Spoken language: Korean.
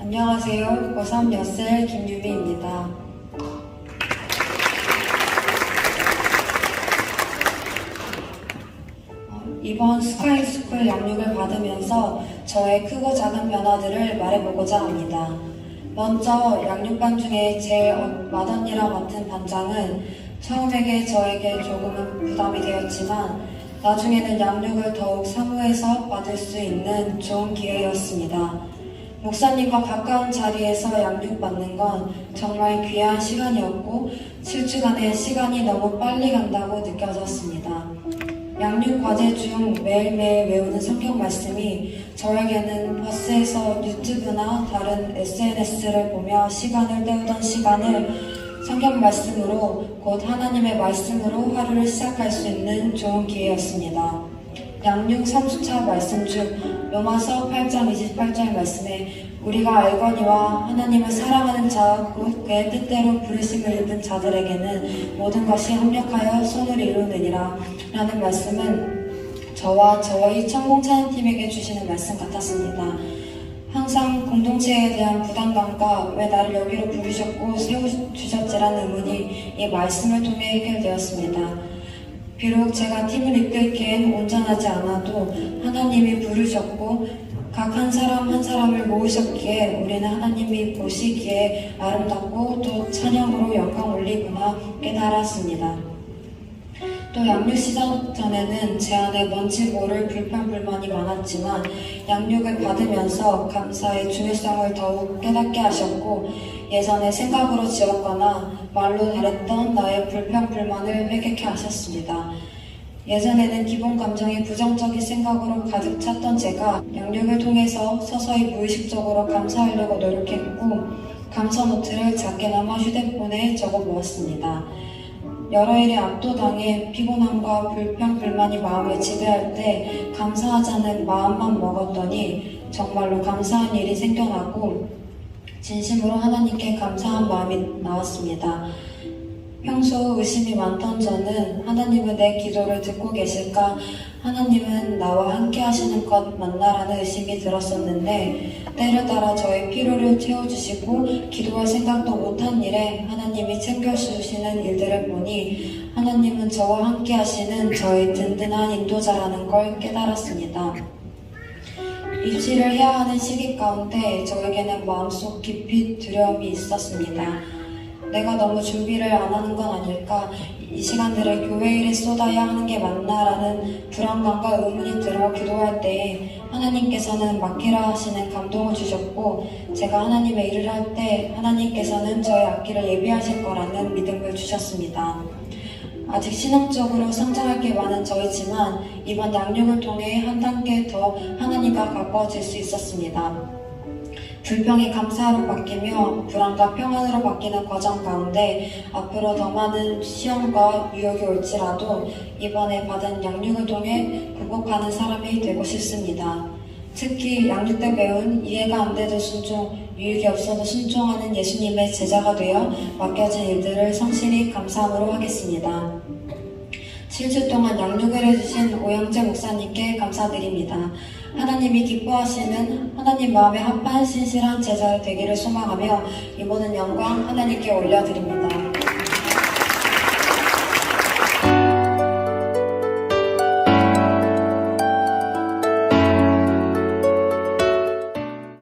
안녕하세요. 고3 여셀 김유미입니다. 어, 이번 스카이스쿨 양육을 받으면서 저의 크고 작은 변화들을 말해보고자 합니다. 먼저 양육반 중에 어- 맏언니라 맡은 반장은 처음에게 저에게 조금은 부담이 되었지만 나중에는 양육을 더욱 사무해서 받을 수 있는 좋은 기회였습니다. 목사님과 가까운 자리에서 양육받는 건 정말 귀한 시간이었고 7주간의 시간이 너무 빨리 간다고 느껴졌습니다. 양육 과제 중 매일매일 외우는 성경 말씀이 저에게는 버스에서 유튜브나 다른 SNS를 보며 시간을 때우던 시간을 성경 말씀으로 곧 하나님의 말씀으로 하루를 시작할 수 있는 좋은 기회였습니다. 양육 3주차 말씀 중 로마서 8장 28절 말씀에 우리가 알거니와 하나님을 사랑하는 자, 곧 그의 뜻대로 부르심을 입은 자들에게는 모든 것이 합력하여 선을 이루느니라 라는 말씀은 저와 저희 천공찬양팀에게 주시는 말씀 같았습니다. 항상 공동체에 대한 부담감과 왜 나를 여기로 부르셨고 세워주셨지라는 의문이 이 말씀을 통해 해결되었습니다. 비록 제가 팀을 이끌기엔 온전하지 않아도 하나님이 부르셨고 각 한 사람 한 사람을 모으셨기에 우리는 하나님이 보시기에 아름답고 또 찬양으로 영광 올리구나 깨달았습니다. 또 양육 시작 전에는 제 안에 뭔지 모를 불평불만이 많았지만 양육을 받으면서 감사의 중요성을 더욱 깨닫게 하셨고 예전에 생각으로 지웠거나 말로 잘했던 나의 불평불만을 회개케 하셨습니다. 예전에는 기본 감정이 부정적인 생각으로 가득 찼던 제가 양육을 통해서 서서히 무의식적으로 감사하려고 노력했고 감사 노트를 작게나마 휴대폰에 적어 보았습니다. 여러 일에 압도당해 피곤함과 불평, 불만이 마음을 지배할 때 감사하자는 마음만 먹었더니 정말로 감사한 일이 생겨나고 진심으로 하나님께 감사한 마음이 나왔습니다. 평소 의심이 많던 저는 하나님은 내 기도를 듣고 계실까? 하나님은 나와 함께 하시는 것 맞나라는 의심이 들었었는데 때를 따라 저의 필요를 채워주시고 기도할 생각도 못한 일에 하나님이 챙겨주시는 일들을 보니 하나님은 저와 함께 하시는 저의 든든한 인도자라는 걸 깨달았습니다. 입시를 해야 하는 시기 가운데 저에게는 마음속 깊이 두려움이 있었습니다. 내가 너무 준비를 안 하는 건 아닐까? 이 시간들을 교회 일에 쏟아야 하는 게 맞나라는 불안감과 의문이 들어 기도할 때 하나님께서는 맡기라 하시는 감동을 주셨고 제가 하나님의 일을 할 때 하나님께서는 저의 앞길을 예비하실 거라는 믿음을 주셨습니다. 아직 신앙적으로 성장할 게 많은 저이지만 이번 양육을 통해 한 단계 더 하나님과 가까워질 수 있었습니다. 불평이 감사로 바뀌며 불안과 평안으로 바뀌는 과정 가운데 앞으로 더 많은 시험과 유혹이 올지라도 이번에 받은 양육을 통해 극복하는 사람이 되고 싶습니다. 특히 양육 때 배운 이해가 안 돼도 순종, 유익이 없어도 순종하는 예수님의 제자가 되어 맡겨진 일들을 성실히 감사함으로 하겠습니다. 7주 동안 양육을 해주신 오영재 목사님께 감사드립니다. 하나님이 기뻐하시는 하나님 마음에 합한 신실한 제자 되기를 소망하며 이 모든 영광 하나님께 올려드립니다.